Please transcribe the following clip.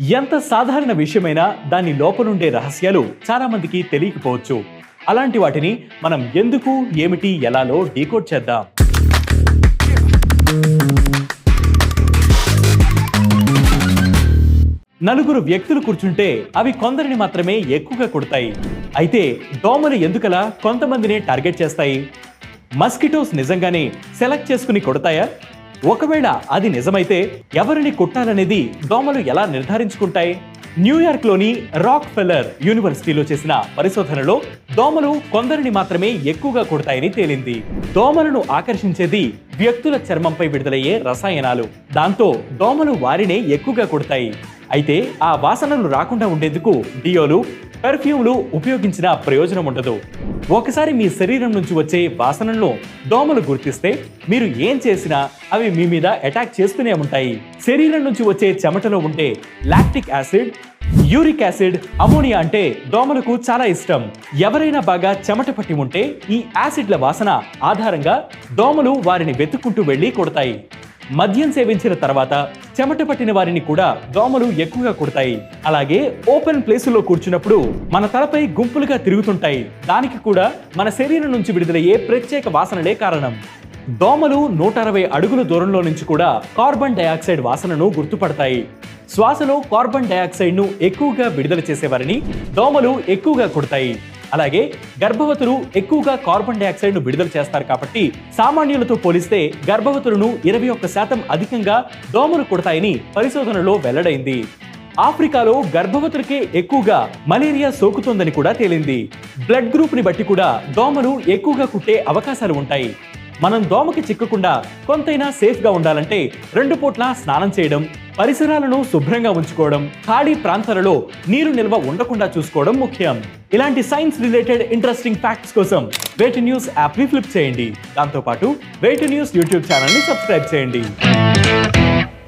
ఎంత సాధారణ విషయమైనా దాని లోపలుండే రహస్యాలు చాలా మందికి తెలియకపోవచ్చు. అలాంటి వాటిని మనం ఎందుకు ఏమిటి ఎలాలో డీకోడ్ చేద్దాం. నలుగురు వ్యక్తులు కూర్చుంటే అవి కొందరిని మాత్రమే ఎక్కువగా కొడతాయి. అయితే దోమలు ఎందుకలా కొంతమందినే టార్గెట్ చేస్తాయి? మస్కిటోస్ నిజంగానే సెలెక్ట్ చేసుకుని కొడతాయా? ఒకవేళ అది నిజమైతే ఎవరిని కొట్టాలనేది దోమలు ఎలా నిర్ధారించుకుంటాయి? న్యూయార్క్లోని రాక్ ఫెల్లర్ యూనివర్సిటీలో చేసిన పరిశోధనలో దోమలు కొందరిని మాత్రమే ఎక్కువగా కొడతాయని తేలింది. దోమలను ఆకర్షించేది వ్యక్తుల చర్మంపై విడుదలయ్యే రసాయనాలు. దాంతో దోమలు వారినే ఎక్కువగా కొడతాయి. అయితే ఆ వాసనలు రాకుండా ఉండేందుకు డియోలు పెర్ఫ్యూమ్లు ఉపయోగించిన ప్రయోజనం ఉండదు. ఒకసారి మీ శరీరం నుంచి వచ్చే వాసనలను దోమలు గుర్తిస్తే మీరు ఏం చేసినా అవి మీ మీద అటాక్ చేస్తూనే ఉంటాయి. శరీరం నుంచి వచ్చే చెమటలో ఉండే lactic acid uric acid ammonia అంటే దోమలకు చాలా ఇష్టం. ఎవరైనా బాగా చెమట పట్టి ఉంటే ఈ యాసిడ్ల వాసన ఆధారంగా దోమలు వారిని వెతుక్కుంటూ వెళ్ళి కొడతాయి. మద్యం సేవించిన తర్వాత చెమట పట్టిన వారిని కూడా దోమలు ఎక్కువగా కుడతాయి. అలాగే ఓపెన్ ప్లేసుల్లో కూర్చున్నప్పుడు మన తలపై గుంపులుగా తిరుగుతుంటాయి. దానికి కూడా మన శరీరం నుంచి విడుదలయ్యే ప్రత్యేక వాసనలే కారణం. దోమలు నూట అరవై అడుగుల దూరంలో నుంచి కూడా కార్బన్ డయాక్సైడ్ వాసనను గుర్తుపడతాయి. శ్వాసలో కార్బన్ డయాక్సైడ్ను ఎక్కువగా విడుదల చేసేవారిని దోమలు ఎక్కువగా కుడతాయి. అలాగే గర్భవతులు ఎక్కువగా కార్బన్ డైఆక్సైడ్ను విడుదల చేస్తారు కాబట్టి సామాన్యులతో పోలిస్తే గర్భవతులను ఇరవై ఒక్క శాతం అధికంగా దోమలు కుడతాయని పరిశోధనలో వెల్లడైంది. ఆఫ్రికాలో గర్భవతులకే ఎక్కువగా మలేరియా సోకుతోందని కూడా తేలింది. బ్లడ్ గ్రూప్ని బట్టి కూడా దోమలు ఎక్కువగా కుట్టే అవకాశాలు ఉంటాయి. మనం దోమకి చిక్కకుండా కొంతైనా సేఫ్గా ఉండాలంటే రెండు పూట్ల స్నానం చేయడం పరిసరాలను శుభ్రంగా ఉంచుకోవడం ఖాళీ ప్రాంతాలలో నీరు నిల్వ ఉండకుండా చూసుకోవడం ముఖ్యం. ఇలాంటి సైన్స్ రిలేటెడ్ ఇంట్రెస్టింగ్ ఫ్యాక్ట్స్ కోసం వేటి న్యూస్ యాప్ని ఫ్లిప్ చేయండి. దాంతోపాటు వేటి న్యూస్ యూట్యూబ్ ఛానల్ని సబ్స్క్రైబ్ చేయండి.